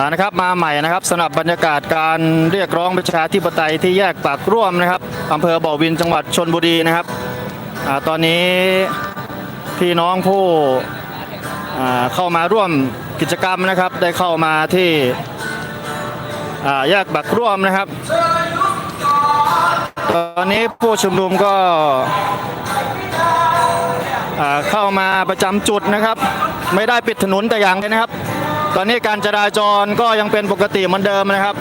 อ่านะครับมาใหม่นะครับสำหรับบรรยากาศการเรียกร้องประชาธิปไตยที่แยกปากร่วมนะครับอำเภอบ่อวินจังหวัดชนบุรีนะครับอตอนนี้พี่น้องผู้เข้ามาร่วมกิจกรรมนะครับ ได้เข้ามาที่แยกปากร่วมนะครับ ตอนนี้ผู้ชุมนุมก็เข้ามาประจำจุดนะครับ ไม่ได้ปิดถนนแต่อย่างใดนะครับ ตอนนี้การจราจรก็ยังเป็นปกติเหมือนเดิมนะครับ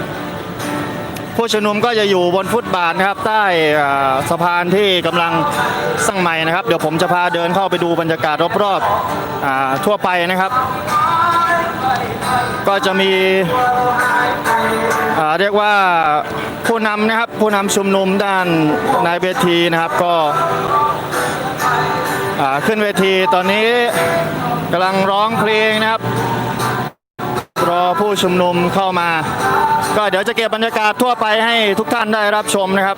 ผู้ชุมนุมก็จะอยู่บนฟุตบาทนะครับใต้สะพานที่กำลังสร้างใหม่นะครับ เดี๋ยวผมจะพาเดินเข้าไปดูบรรยากาศรอบๆทั่วไปนะครับ ก็จะมีเรียกว่าผู้นำนะครับผู้นำชุมนุมด้านในเวทีนะครับก็ขึ้นเวทีตอนนี้กำลังร้องเพลงนะครับ รอผู้ชุมนุมเข้ามา ก็เดี๋ยวจะเก็บบรรยากาศทั่วไปให้ทุกท่านได้รับชมนะครับ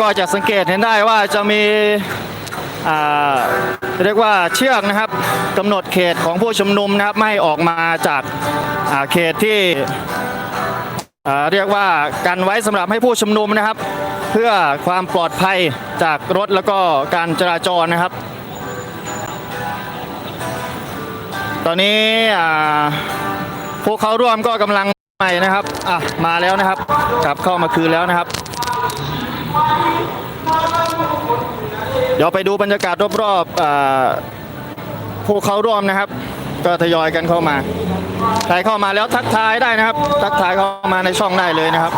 ก็จะสังเกตเห็นได้ว่าจะมี เรียกว่าเชือกนะครับกำหนดเขตของผู้ชุมนุมนะครับไม่ออกมาจากเขตที่เรียกว่ากันไว้สำหรับให้ผู้ชุมนุมนะครับ เพื่อความปลอดภัยจากรถแล้วก็การจราจรนะครับ ตอนนี้อ่าผู้เข้าร่วมก็กำลังใหม่นะครับอะมาแล้วนะครับ กลับเข้ามาคืนแล้วนะครับ เดี๋ยวไปดูบรรยากาศรอบๆผู้เข้าร่วมนะครับ ก็ทยอยกันเข้ามา ใครเข้ามาแล้วทักทายได้นะครับ ทักทายเข้ามาในช่องได้เลยนะครับ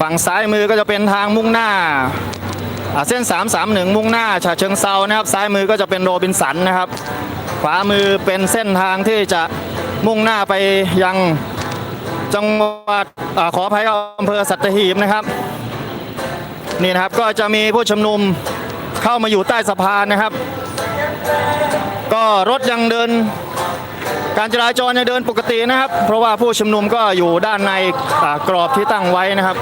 ฝั่งซ้ายมือก็จะเป็นทางมุ่งหน้า เส้น 331 มุ่งหน้าฉะเชิงเซานะครับ ซ้ายมือก็จะเป็นโรบินสันนะครับ ขวามือเป็นเส้นทางที่จะมุ่งหน้าไปยังจังหวัดอขออภัยอำเภอสัตหีบนะครับ นี่นะครับก็จะมีผู้ชุมนุมเข้ามาอยู่ใต้สะพานนะครับ ก็รถยังเดิน การจราจรยังเดินปกตินะครับ เพราะว่าผู้ชุมนุมก็อยู่ด้านในกรอบที่ตั้งไว้นะครับ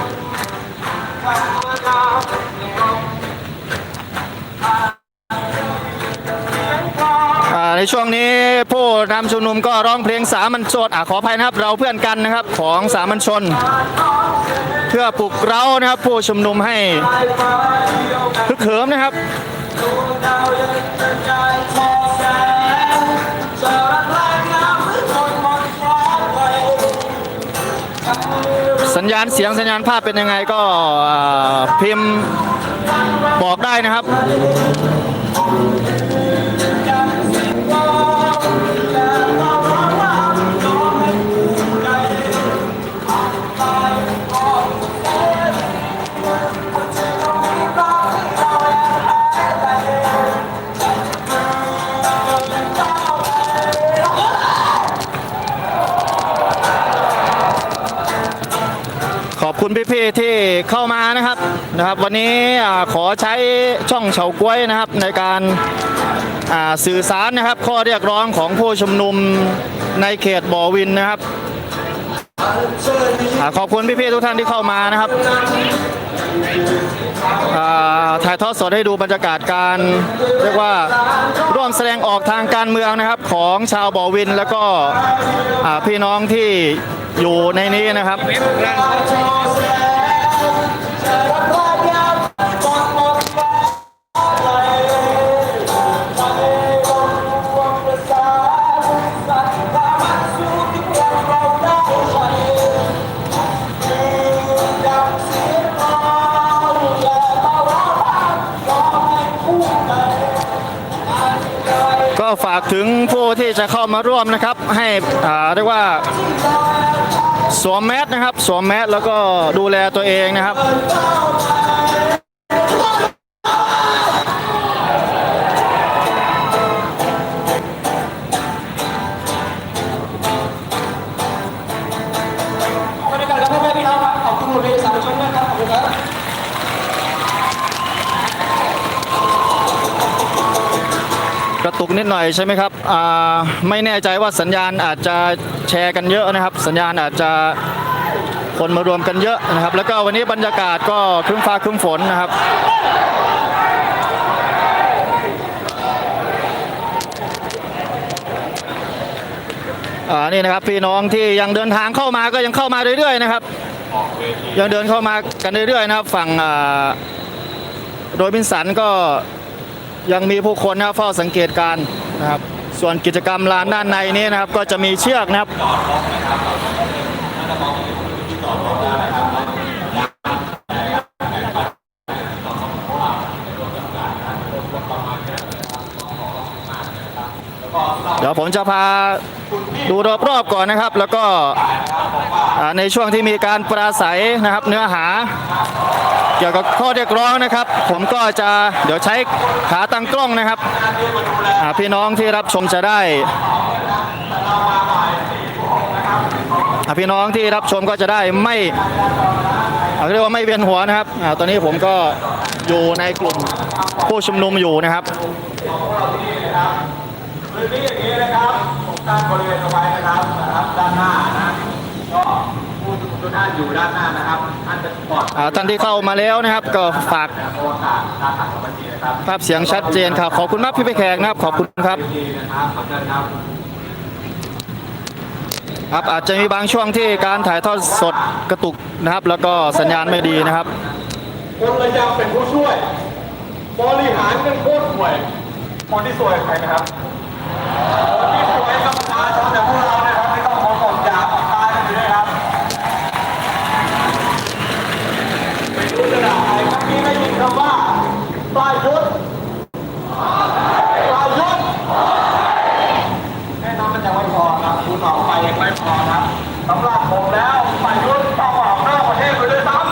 ในช่วงนี้ผู้นำชุมนุมก็ร้องเพลงสามัญชนอขออภัยนะครับเราเพื่อนกันนะครับของสามัญชน เพื่อปลุกเร้านะครับ ผู้ชุมนุมให้ฮึกเหิมนะครับสัญญาณเสียงสัญญาณภาพเป็นยังไงก็พิมพ์บอกได้นะครับ นะครับ วันนี้ขอใช้ช่องเฉาก้วยนะครับ ในการสื่อสารนะครับ ข้อเรียกร้องของผู้ชุมนุมในเขตบ่อวินนะครับอขอบคุณพี่ๆทุกท่านที่เข้ามานะครับถ่ายทอดสดให้ดูบรรยากาศการเรียกว่าร่วมแสดงออกทางการเมืองนะครับ ของชาวบ่อวินแล้วก็พี่น้องที่อยู่ในนี้นะครับ ถึงผู้ที่จะเข้ามาร่วมนะครับ ให้เรียกว่าสวมแมสนะครับ สวมแมสแล้วก็ดูแลตัวเองนะครับ ตุกนิดหน่อยใช่ไหมครับไม่แน่ใจว่าสัญญาณอาจจะแชร์กันเยอะนะครับ สัญญาณอาจจะคนมารวมกันเยอะนะครับ แล้วก็วันนี้บรรยากาศก็ครึ้มฟ้าครึ้มฝนนะครับอ่านี่นะครับพี่น้องที่ยังเดินทางเข้ามาก็ยังเข้ามาเรื่อยๆนะครับ ยังเดินเข้ามากันเรื่อยๆนะครับ ฝั่งอ่าโรบินสันก็ ยังมีผู้คนนะครับเฝ้าสังเกตการนะครับ ส่วนกิจกรรมลานด้านในนี้นะครับ ก็จะมีเชือกนะครับเดี๋ยวผมจะพาดูรอบๆก่อนนะครับ แล้วก็ในช่วงที่มีการปราศัยนะครับ เนื้อหา เกี่ยวกับข้อเรียกร้องนะครับ ผมก็จะเดี๋ยวใช้ขาตั้งกล้องนะครับพี่น้องที่รับชมจะได้พี่น้องที่รับชมก็จะได้ไม่เรียกว่าไม่เวียนหัวนะครับอตอนนี้ผมก็อยู่ในกลุ่มผู้ชุมนุมอยู่นะครับพื้นที่อย่างนี้นะครับผมตั้งบริเวณเอาไว้นะครับด้านหน้านะ ทุกท่านอยู่ด้านหน้านะครับท่านจะปลอดอ่าท่านที่เข้ามาแล้วนะครับ ก็ฝากโอกาสการตัดของบัญชีนะครับภาพเสียงชัดเจนครับขอบคุณมากพี่ไปแขกนะครับขอบคุณครับดีนะครับขอบคุณครับครับอาจจะมีบางช่วงที่การถ่ายทอดสดกระตุกนะครับ แล้วก็สัญญาณไม่ดีนะครับคนระยำเป็นผู้ช่วย บริหารเป็นโคตรห่วยคนที่สวยใครนะครับคนที่สวยกับประชาชนแต่พวกเรา ปลายยุทธปลายยุทธแน่นอนมันยังไม่พอครับคูณออกไปยังไม่พอครับสำหรับผมแล้วปลายยุทธต้องออกนอกประเทศไปด้วยซ้ำ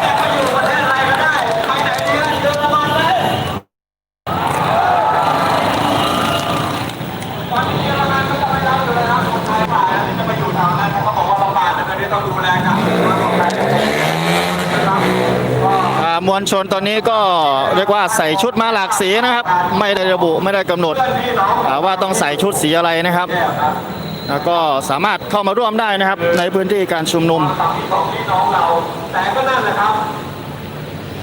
แต่ไปอยู่ประเทศอะไรก็ได้ ไปไหนดีก็เยอรมันเลยตอนนี้เยอรมันก็จะไม่รับเลยนะคนไทยมาแล้วที่จะไปอยู่ทางนั้นเขาบอกว่าลำบากแต่ตอนนี้ต้องดูแลกันคนไทยนะครับก็ อ่ามวล ชนตอนนี้ก็เรียกว่าใส่ชุดมาหลากสีนะครับ ไม่ได้ระบุไม่ได้กำหนดว่าต้องใส่ชุดสีอะไรนะครับแล้วก็สามารถเข้ามาร่วมได้นะครับ ในพื้นที่การชุมนุมของพี่น้องเราแต่ก็นั่นแหละครับ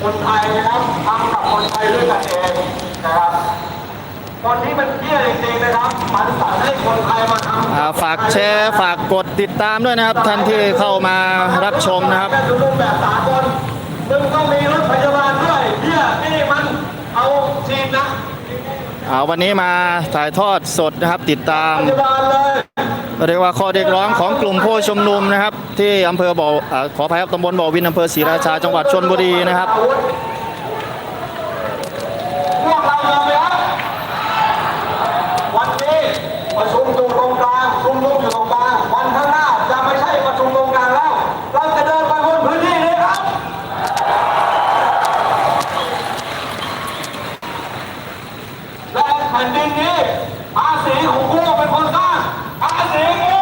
คนไทยนะครับทำกับคนไทยด้วยกันเองนะครับคนที่มันเที่ยจริงๆนะครับมันสั่งให้คนไทยมาทำฝากแชร์ฝากกดติดตามด้วยนะครับท่านที่เข้ามารับชมนะครับ การชุมนุมแบบสากลมึงต้องมีรถพยาบาลด้วยเที่ยนี่มันเอาฉีดนะอ่าวันนี้มาถ่ายทอดสดนะครับติดตาม พยาบาลเลยเรียกว่าข้อเรียกร้องของกลุ่มผู้ชุมนุมนะครับ ที่อำเภอบ่ออ่าขออภัยครับตำบลบ่อวินอำเภอศรีราชาจังหวัดชลบุรีนะครับอาวุธพวกเรายอมไหมครับวันนี้ประชุมอยู่ตรงกลางชุมนุมอยู่ตรงกลางวันข้างหน้าจะไม่ใช่ประชุมตรงกลางแล้ว เราจะเดินไปบนพื้นที่นี้ครับ และแผ่นดินนี้ภาษีของกูเป็นคนสร้างภาษีกู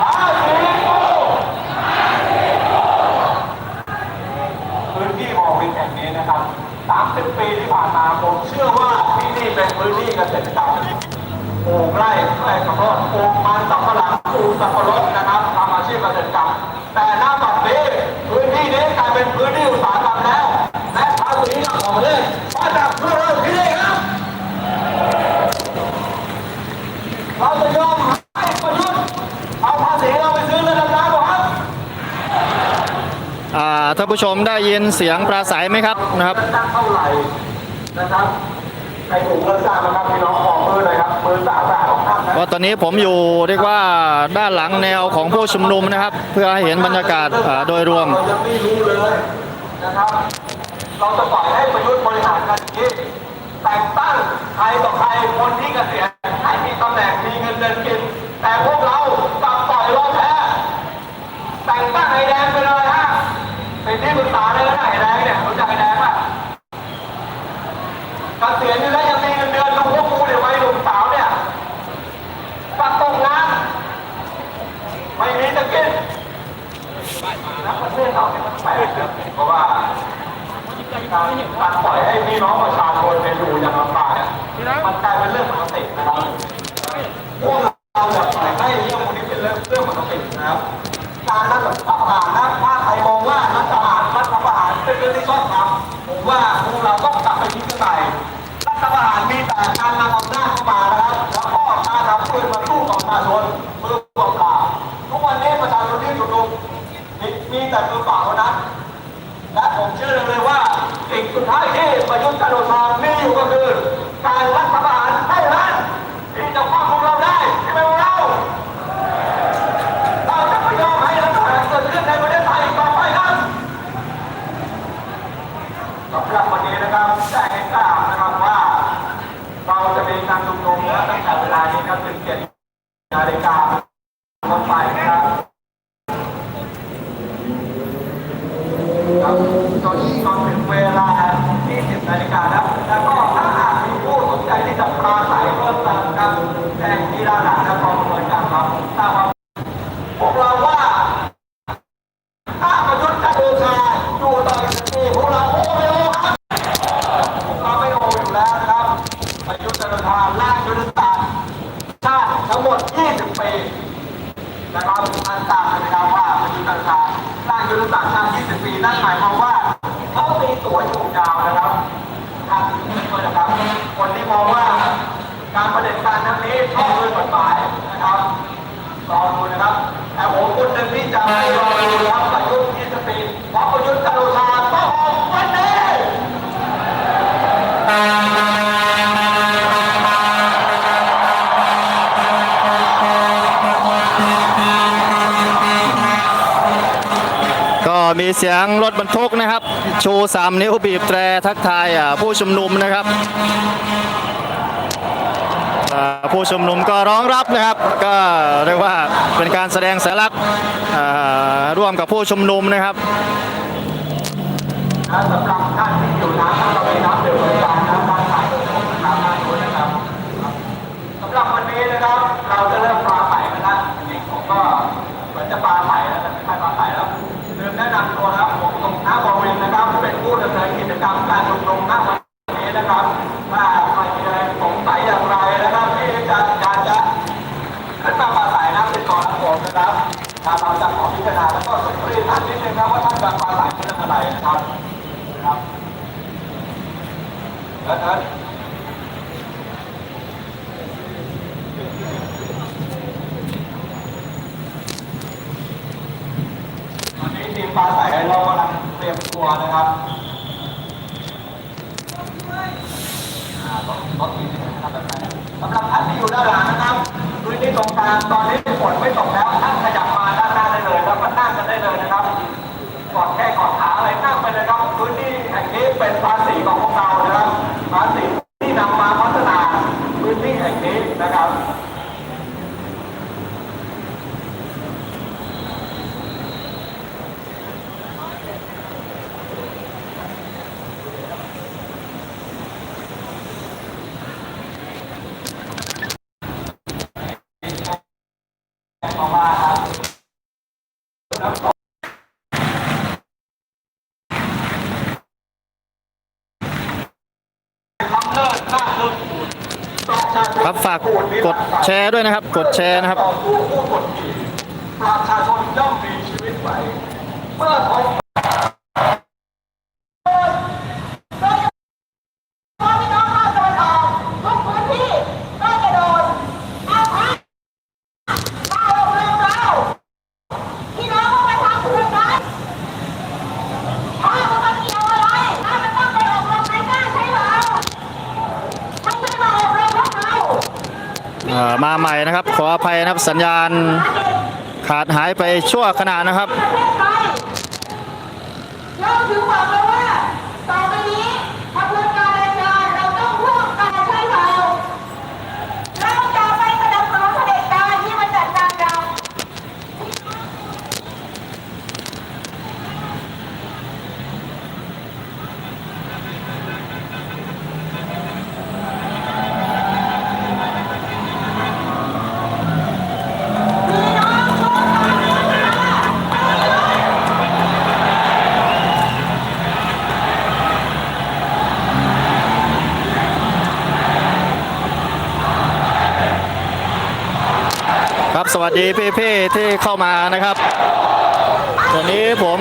ภาษีกู พื้นที่บ่อวินแห่งนี้นะครับ 30 ปีที่ผ่านมาผมเชื่อว่าที่นี่เป็นพื้นที่เกษตรกรรมปลูกไร่ไร่ข้าวโพดปลูกมันสำปะหลังปลูกสับปะรดนะครับทำอาชีพเกษตรกรรมแต่หน้าบัดนี้พื้นที่นี้กลายเป็นพื้นที่อุตสาหกรรมแล้วและภาษีของประเทศมาจากพวกเราที่นี่ครับ เราจะยอมให้ประยุทธ์เอาภาษีเราไปซื้อเรือดำน้ำเหรอครับ อ่า ท่านผู้ชมได้ยินเสียงปราศัยไหมครับนะครับตั้งเท่าไหร่นะครับใครถูกเลือกตั้งนะครับพี่น้องออกมือเลยครับมือสาสาของท่านนะว่าตอนนี้ผมอยู่เรียกว่าด้านหลังแนวของผู้ชุมนุมนะครับ เพื่อให้เห็นบรรยากาศอ่าโดยรวมเรายังไม่รู้เลยนะครับเราจะปล่อยให้ประยุทธ์บริหารกันอย่างนี้แต่งตั้งใครต่อใครคนที่เกษียณให้มีตำแหน่งมีเงินเดือนกินแต่พวกเรากลับปล่อยเรา การการปล่อยให้พี่น้องประชาชนไปอยู่อย่างลำบากมันกลายเป็นเรื่องปกตินะครับ นาน20ปีนั่นหมายความว่าเขามีตัวถูกดาวนะครับทางนี้นะครับคนที่มองว่าการประเด็นการนั้งนี้ชอบด้วยกฎหมายนะครับลองดูนะครับแต่ผมคนหนึ่งที่จะไม่รอดูนะครับีเสียงรถบรรทุกนะครับ ชูสามนิ้วบีบแตรทักทายผู้ชุมนุมนะครับผู้ชุมนุมก็ร้องรับนะครับ ก็เรียกว่าเป็นการแสดงสัญลักษณ์ร่วมกับผู้ชุมนุมนะครับสำหรับท่านที่อยู่น้ำเราไปน้ำเดือดการน้ำบ้านสายตรนนนะครับสำหรับวันนี้นะครับเราจะเริ่ม ใส่นะครับนะครับแล้นั้นตอนนี้ทีมปลาใส่เรากำลังเตรียมตัวนะครับสำหรับท่านที่อยู่ด้านหลังนะครับพื้นที่ตรงกลางตอนนี้ฝนไม่ตกแล้วท่านขยับมาด้านหน้าได้เลยแล้วก็นั่งกันได้เลยนะครับก่อนแค่ ไปเลครับพื้นที่แห่งนี้เป็นภาษีของพวกเรากกดแชร์ด้วยนะครับ กดแชร์นะครับ ใหม่นะครับ ขออภัยนะครับสัญญาณขาดหายไปชั่วขณะนะครับ สวัสดีพี่ๆที่เข้ามานะครับตอนนี้ผม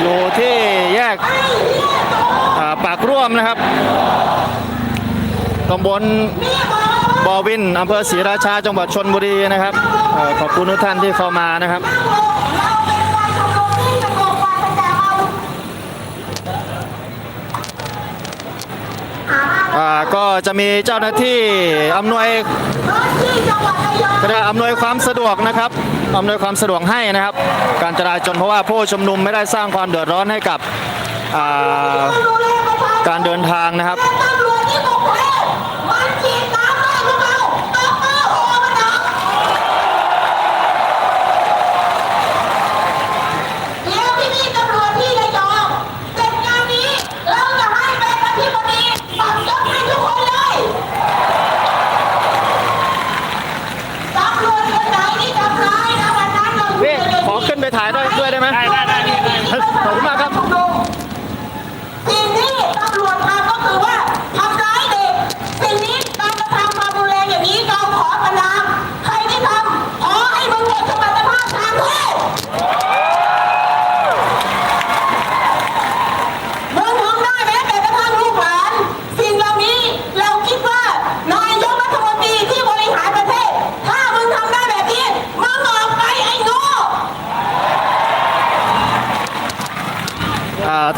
อยู่ที่แยกปากร่วมนะครับตำบลบอวินอำเภอศรีราชาจังหวัดชนบุรีนะครับขอบคุณทุกท่านที่เข้ามานะครับก็จะมีเจ้าหน้าที่อำนวยความสะดวก ก็จะอำนวยความสะดวกนะครับอำนวยความสะดวกให้นะครับ การจราจรเพราะว่าผู้ชุมนุมไม่ได้สร้างความเดือดร้อนให้กับการเดินทางนะครับ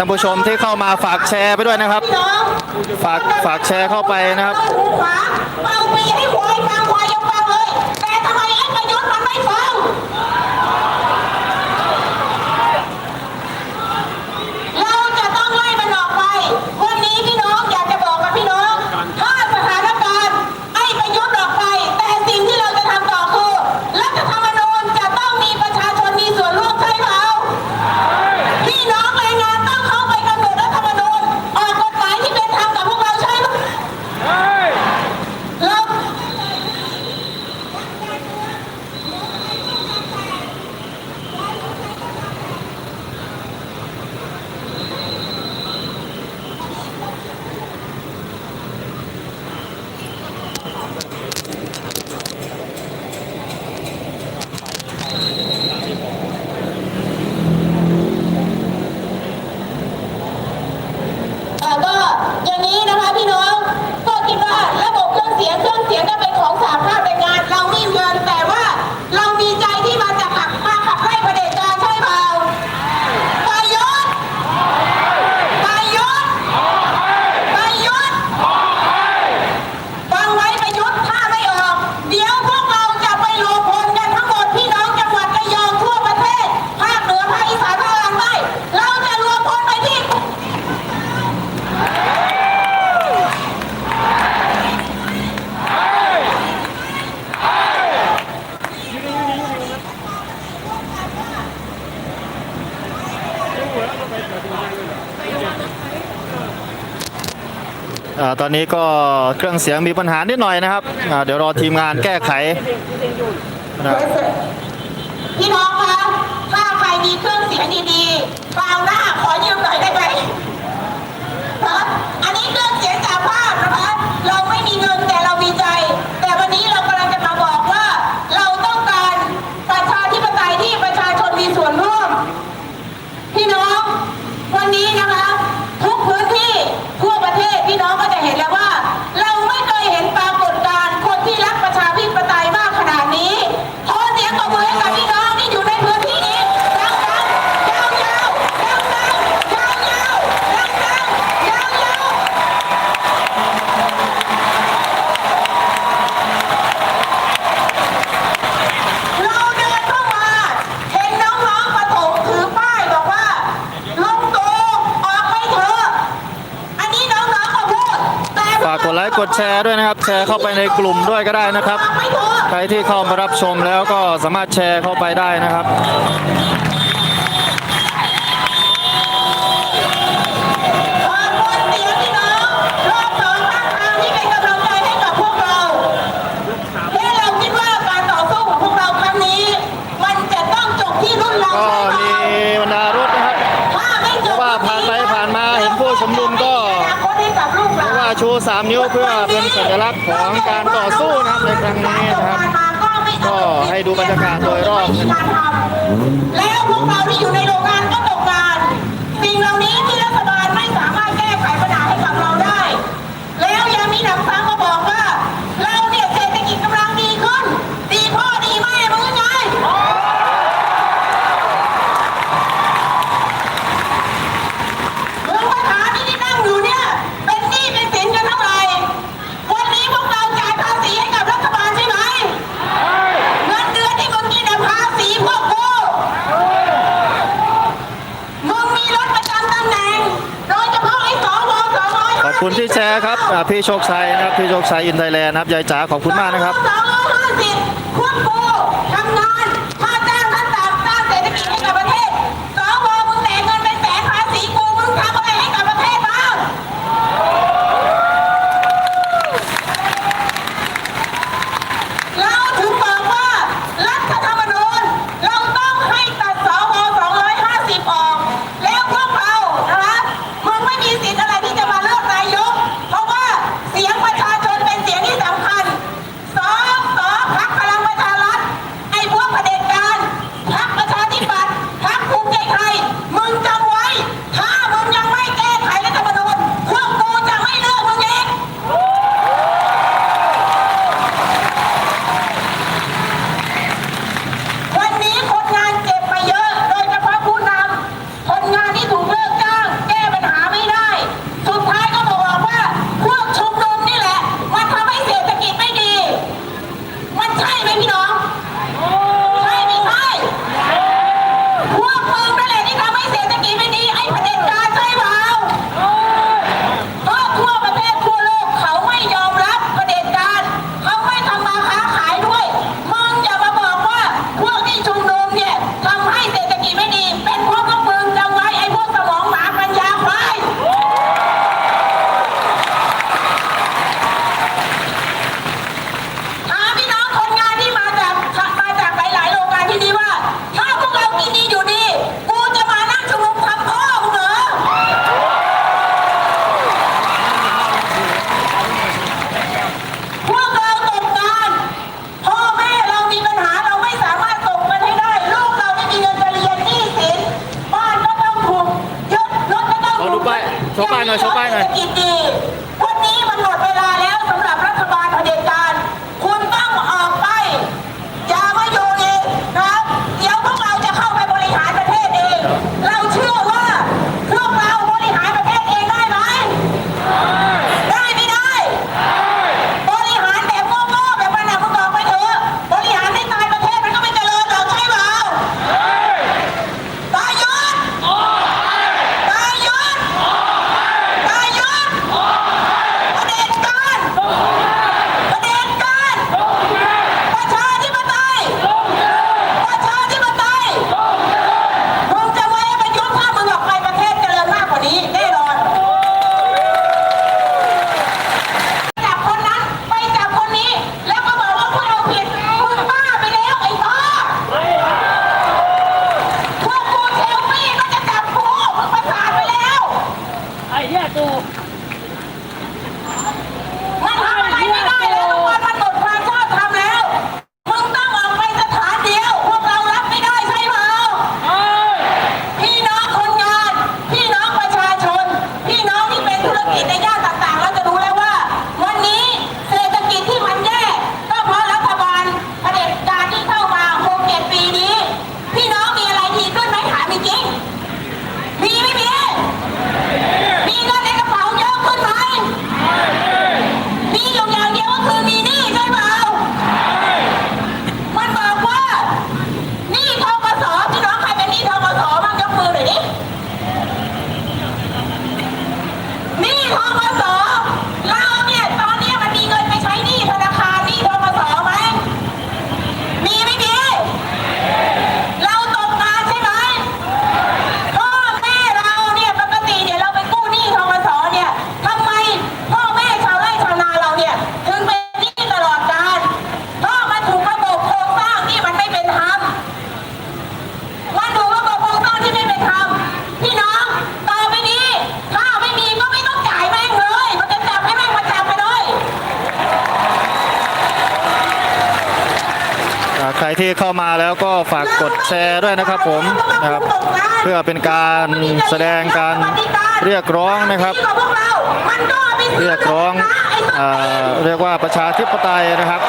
านผู้ชมที่เข้ามาฝากแชร์ไปด้วยนะครับ ฝากฝากแชร์เข้าไปนะครับ ก็อย่างนี้นะคะพี่น้อง ตอนนี้ก็เครื่องเสียงมีปัญหานิดหน่อยนะครับเดี๋ยวรอทีมงานแก้ไขพี่น้องคะถ้าใครมีเครื่องเสียงดีๆกล่าวหน้าขอยืมหน่อยได้ไหม ฝากกดไลค์กดแชร์ด้วยนะครับ แชร์เข้าไปในกลุ่มด้วยก็ได้นะครับ ใครที่เข้ามารับชมแล้วก็สามารถแชร์เข้าไปได้นะครับ ของการต่อสู้นะครับในครั้งนี้นะครับ ก็ให้ดูบรรยากาศโดยรอบนะครับแล้วพวกเรา พี่โชคชัยนะครับพี่โชคชัยอินไทยแลนด์นะครับยายจ๋าขอบคุณมากนะครับ ที่เข้ามาแล้วก็ฝากกดแชร์ด้วยนะครับผมนะครับเพื่อเป็นการแสดงการเรียกร้องนะครับ เรียกร้องเรียกว่าประชาธิปไตยนะครับ